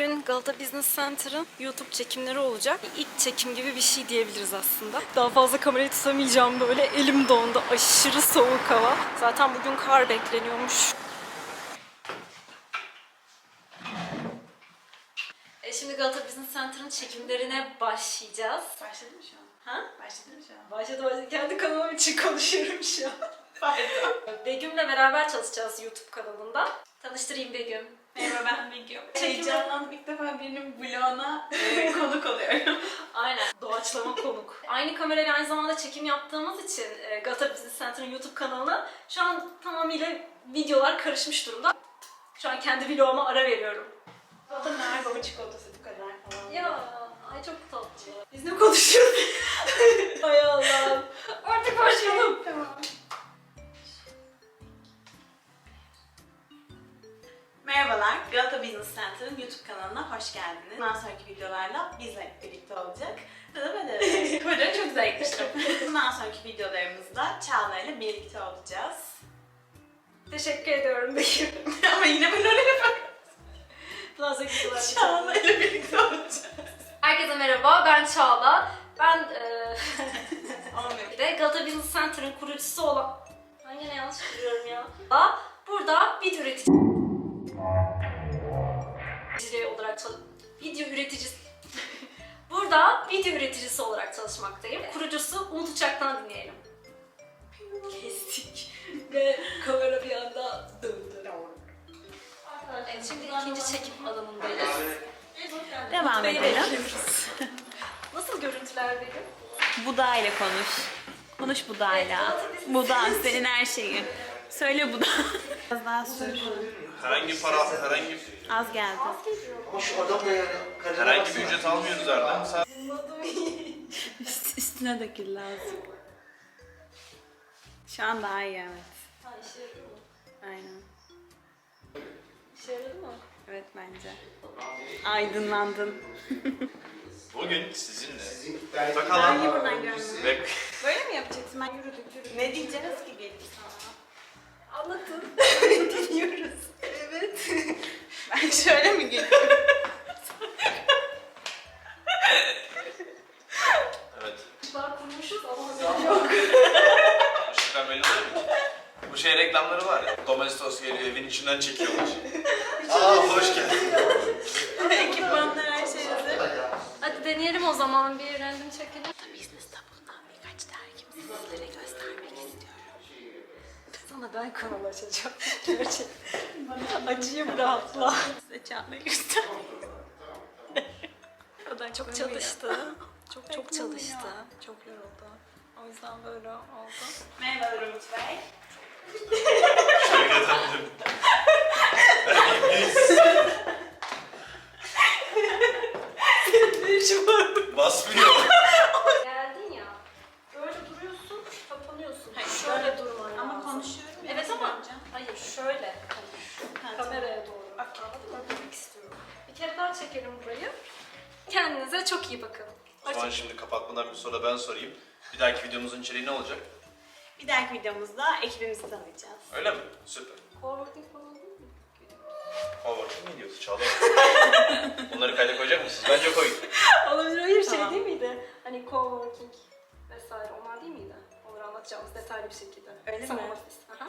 Bugün Galata Business Center'ın YouTube çekimleri olacak. İlk çekim gibi bir şey diyebiliriz aslında. Daha fazla kamerayı tutamayacağım böyle. Elim dondu. Aşırı soğuk hava. Zaten bugün kar bekleniyormuş. E şimdi Galata Business Center'ın çekimlerine başlayacağız. Başladı mı şu an? Ha? Başladı mı şu an? Başladı başladı. Kendi kanalım için konuşuyorum şu an. Pardon. Begüm'le beraber çalışacağız YouTube kanalında. Tanıştırayım Begüm. Merhaba ben. Çekim- Heyecanlandım ilk defa birinin vloguna e, konuk oluyorum. Aynen. Doğaçlama konuk. Aynı kamerayla aynı zamanda çekim yaptığımız için e, Gata Business Center'ın YouTube kanalına şu an tamamıyla videolar karışmış durumda. Şu an kendi vloguma ara veriyorum. Noel Baba çikolatası bu kadar falan. Ya ay çok tatlı. Biz ne konuşuyoruz? ay Allah'ım. hoş geldiniz. Bundan sonraki videolarla bizle birlikte olacak. Da da böyle. Böyle çok yakıştım. Bundan sonraki videolarımızda Çağla ile birlikte olacağız. Teşekkür ediyorum Begüm. Ama yine ben öyle. Daha zevkli videolar Çağla ile birlikte olacağız. Herkese merhaba, ben Çağla. Ben e, Olmuyor. bir de Galata Business Center'ın kurucusu olan... Ben yine yanlış biliyorum ya. Video üreticisi... Burada video üreticisi olarak çalışmaktayım. Kurucusu Umut Uçak'tan dinleyelim. Kestik. Ve kamera bir anda döndü. Evet, şimdi ikinci çekim alanındayız. Devam edelim. bekliyoruz. Nasıl görüntüler benim? Buda ile konuş. Konuş Buda'yla. Buda senin her şeyin. Söyle Buda. Biraz daha sür. Herhangi para, herhangi Az geldi. Ama şu adam da yani herhangi bir baksana. ücret almıyoruz Erdem. İyi. Üst, üstüne dökül lazım. Şu an daha iyi evet. Ha işe yaradı mı? Aynen. İşe yaradı mı? Evet bence. Aydınlandın. bugün sizinle Sizin belki- bakalım Niye buradan görmüyorum? ve Böyle mi yapacaksın? Ben yürüdük yürüdük. Ne diyeceğiz ki gelip sana? Anlatın. Dinliyoruz. Evet. ben şöyle mi geliyorum? evet. Işıklar kurmuşuz ama haberi yok. Işıklar belli değil mi? Bu şey reklamları var ya. Domestos geliyor evin içinden çekiyorlar. Aa hoş geldin. Ekipmanlar her şey hazır. Hadi deneyelim o zaman bir random çekelim. Business'ta bulunan birkaç dergimizi sizlere göstermek istiyorum. Sana ben kanal açacağım. Gerçekten. Acıyım rahatla. Size çağmayı göstermek O da çok çalıştı. Çok çok çalıştı. Çok yoruldu. O yüzden böyle oldu. Merhabalar Umut Bey. Şöyle döndüm. Basmıyor. Geldin ya. Böyle duruyorsun, kapanıyorsun. Hayır, şöyle şöyle. Konuşuyorum ya. Evet ama hayır şöyle konuş. Ha, Kameraya doğru. Anladın mı? Demek istiyorum. Bir kere daha çekelim burayı. Kendinize çok iyi bakın. O zaman şimdi kapatmadan bir soru ben sorayım. Bir dahaki videomuzun içeriği ne olacak? Bir dahaki videomuzda ekibimizi tanıyacağız. Öyle mi? Süper. Coworking falan değil mi? Coworking mi diyorsun? Çağla. Bunları kayda koyacak mısınız? Bence koyun. Olabilir. Hayır şey Tamam. değil miydi? Hani coworking vesaire onlar değil miydi? Anlatacağımız detaylı bir şekilde. Öyle Sanat mi? Aha.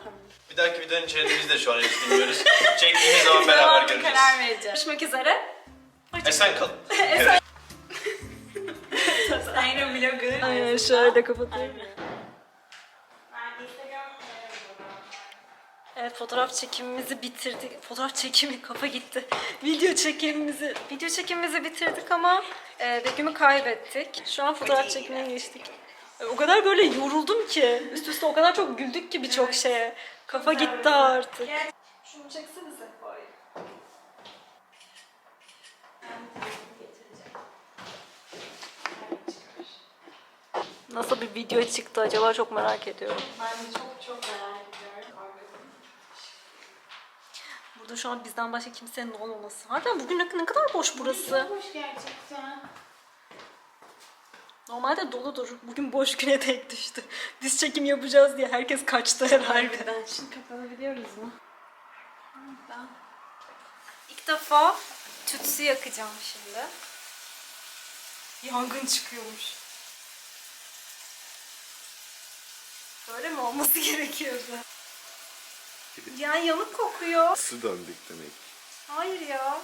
Bir dahaki videonun içeriğini biz de şu an henüz bilmiyoruz. Çektiğimiz zaman beraber göreceğiz. karar vereceğiz. Görüşmek üzere. Esen kalın. Aynen vlogger. Aynen şöyle kapatıyorum. Evet fotoğraf çekimimizi bitirdik. Fotoğraf çekimi kafa gitti. Video çekimimizi video çekimimizi bitirdik ama e, Begüm'ü kaybettik. Şu an fotoğraf çekimine geçtik. O kadar böyle yoruldum ki. Üst üste o kadar çok güldük ki birçok şeye. Kafa gitti artık. Şunu çeksenize. Nasıl bir video çıktı acaba çok merak ediyorum. Ben de çok çok merak ediyorum. Burada şu an bizden başka kimsenin olmaması. Harbiden bugün ne, kadar boş burası. Hoş gerçekten. Normalde doludur. Bugün boş güne denk düştü. Biz çekim yapacağız diye herkes kaçtı herhalde. Harbiden. Şimdi kapatabiliyoruz mu? Harbiden. İlk defa Tütsü yakacağım şimdi. Yangın çıkıyormuş. Böyle mi olması gerekiyordu? Yani yanık kokuyor. Su döndük demek. Hayır ya.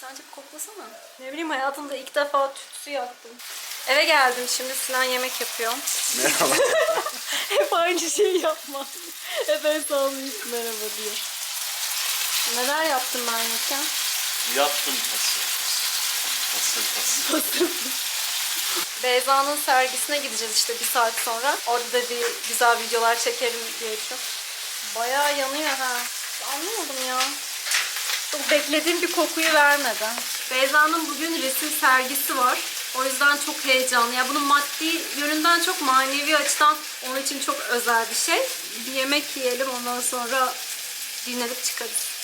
Sence bir koklasana. Ne bileyim hayatımda ilk defa tütsü yaktım. Eve geldim şimdi Sinan yemek yapıyor. Merhaba. Hep aynı şeyi yapma. Hep en sağlık merhaba diyor. Neler yaptım ben yokken? Yaptım pası. Pası pası. Beyza'nın sergisine gideceğiz işte bir saat sonra. Orada da bir güzel videolar çekerim diye düşünüyorum. Bayağı yanıyor ha. Anlamadım ya. Çok beklediğim bir kokuyu vermedi. Beyza'nın bugün resim sergisi var. O yüzden çok heyecanlı. Ya bunun maddi yönünden çok manevi açıdan onun için çok özel bir şey. Bir yemek yiyelim ondan sonra dinlenip çıkarız.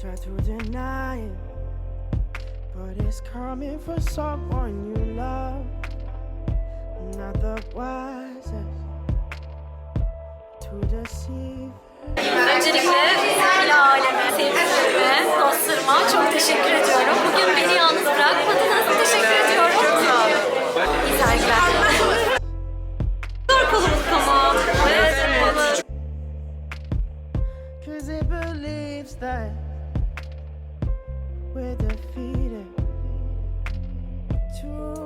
Try to deny it, but it's coming from someone you love. Not the wisest to deceive. Öncelikle sevgili aileme, sevgililerime, dostlarıma çok teşekkür ediyorum. Bugün beni yalnız bırakmadınız. Teşekkür ediyorum. Sağ olun. İyi sergiler. Zor kalabalık ama. Evet, kalabalık. Cause it believes that we're defeated. To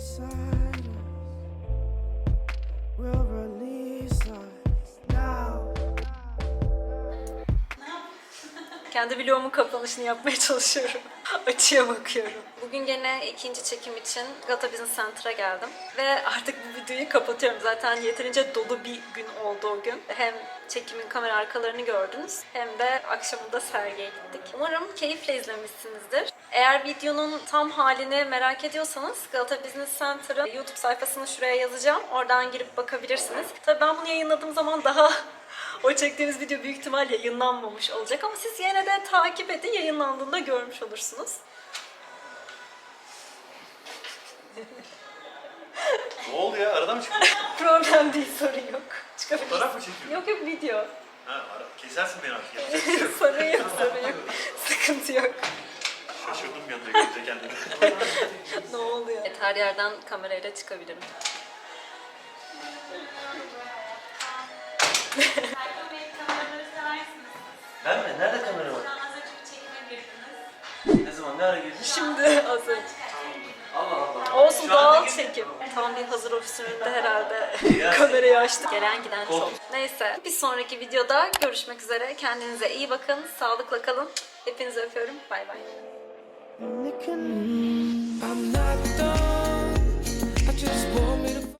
silence will release. Kendi vlogumun kapanışını yapmaya çalışıyorum. Açıya bakıyorum. Bugün gene ikinci çekim için Gata Business Center'a geldim. Ve artık bu videoyu kapatıyorum. Zaten yeterince dolu bir gün oldu o gün. Hem çekimin kamera arkalarını gördünüz hem de akşamında sergiye gittik. Umarım keyifle izlemişsinizdir. Eğer videonun tam halini merak ediyorsanız Galata Business Center'ın YouTube sayfasını şuraya yazacağım. Oradan girip bakabilirsiniz. Tabii ben bunu yayınladığım zaman daha o çektiğimiz video büyük ihtimal yayınlanmamış olacak ama siz yine de takip edin yayınlandığında görmüş olursunuz. ne oldu ya? Arada mı çıktın? Problem değil sorun yok. Çıkabilirsin. Fotoğraf mı çekiyorsun? Yok yok video. Ha, ara. Kesersin beni artık. Yapacak bir şey yok. sorun yok sorun yok. Sıkıntı yok. Şaşırdım bir anda görünce kendimi. Ne oluyor? Evet, her yerden kamerayla çıkabilirim. Ben mi? Nerede kamera var? Ne zaman? Ne ara girdin? Şimdi az önce. Allah Allah. Olsun Şu doğal çekim. Tam bir hazır ofis önünde herhalde kamerayı açtık. Gelen giden çok. Neyse bir sonraki videoda görüşmek üzere. Kendinize iyi bakın. Sağlıkla kalın. Hepinizi öpüyorum. Bay bay. I'm not